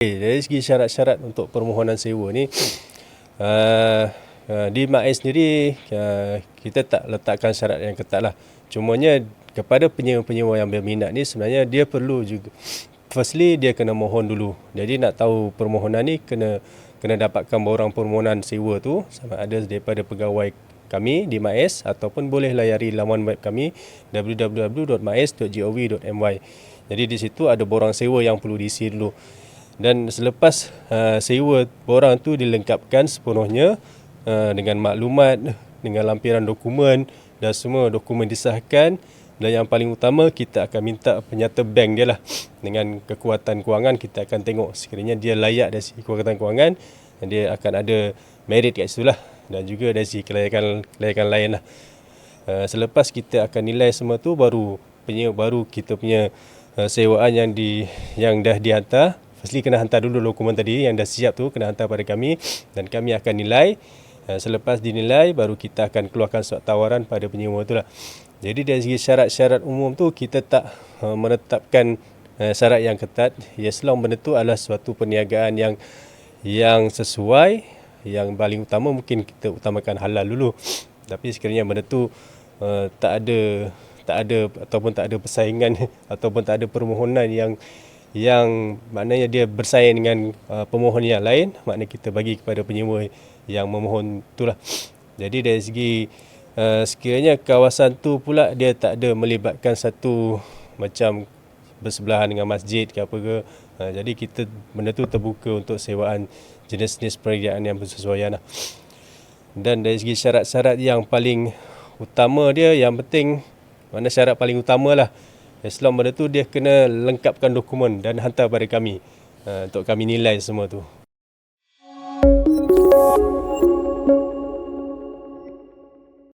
Okay, dari segi syarat-syarat untuk permohonan sewa ni uh, uh, di MAIS sendiri uh, kita tak letakkan syarat yang ketat lah. Cumanya kepada penyewa-penyewa yang berminat ni sebenarnya dia perlu juga firstly dia kena mohon dulu. Jadi nak tahu permohonan ni kena kena dapatkan borang permohonan sewa tu sama ada daripada pegawai kami di MAIS ataupun boleh layari laman web kami www.mais.gov.my. Jadi di situ ada borang sewa yang perlu diisi dulu dan selepas uh, sewa borang tu dilengkapkan sepenuhnya uh, dengan maklumat dengan lampiran dokumen dan semua dokumen disahkan dan yang paling utama kita akan minta penyata bank dia lah. Dengan kekuatan kewangan kita akan tengok. Sekiranya dia layak dari segi kekuatan kewangan dan dia akan ada merit kat situ lah. Dan juga dari segi kelayakan, kelayakan lain lah. Uh, selepas kita akan nilai semua tu baru punya baru kita punya uh, sewaan yang di yang dah dihantar Firstly kena hantar dulu dokumen tadi yang dah siap tu kena hantar pada kami dan kami akan nilai. Eh, selepas dinilai baru kita akan keluarkan surat tawaran pada penyewa tu lah. Jadi dari segi syarat-syarat umum tu kita tak eh, menetapkan eh, syarat yang ketat. Ya selong benda tu adalah suatu perniagaan yang yang sesuai yang paling utama mungkin kita utamakan halal dulu. Tapi sekiranya benda tu uh, tak ada tak ada ataupun tak ada persaingan ataupun tak ada permohonan yang yang maknanya dia bersaing dengan uh, pemohon yang lain maknanya kita bagi kepada penyewa yang memohon itulah jadi dari segi uh, sekiranya kawasan tu pula dia tak ada melibatkan satu macam bersebelahan dengan masjid ke apa ke uh, jadi kita benda tu terbuka untuk sewaan jenis-jenis perniagaan yang bersesuaian lah. dan dari segi syarat-syarat yang paling utama dia yang penting mana syarat paling utama lah Islam pada tu dia kena lengkapkan dokumen dan hantar pada kami uh, untuk kami nilai semua tu.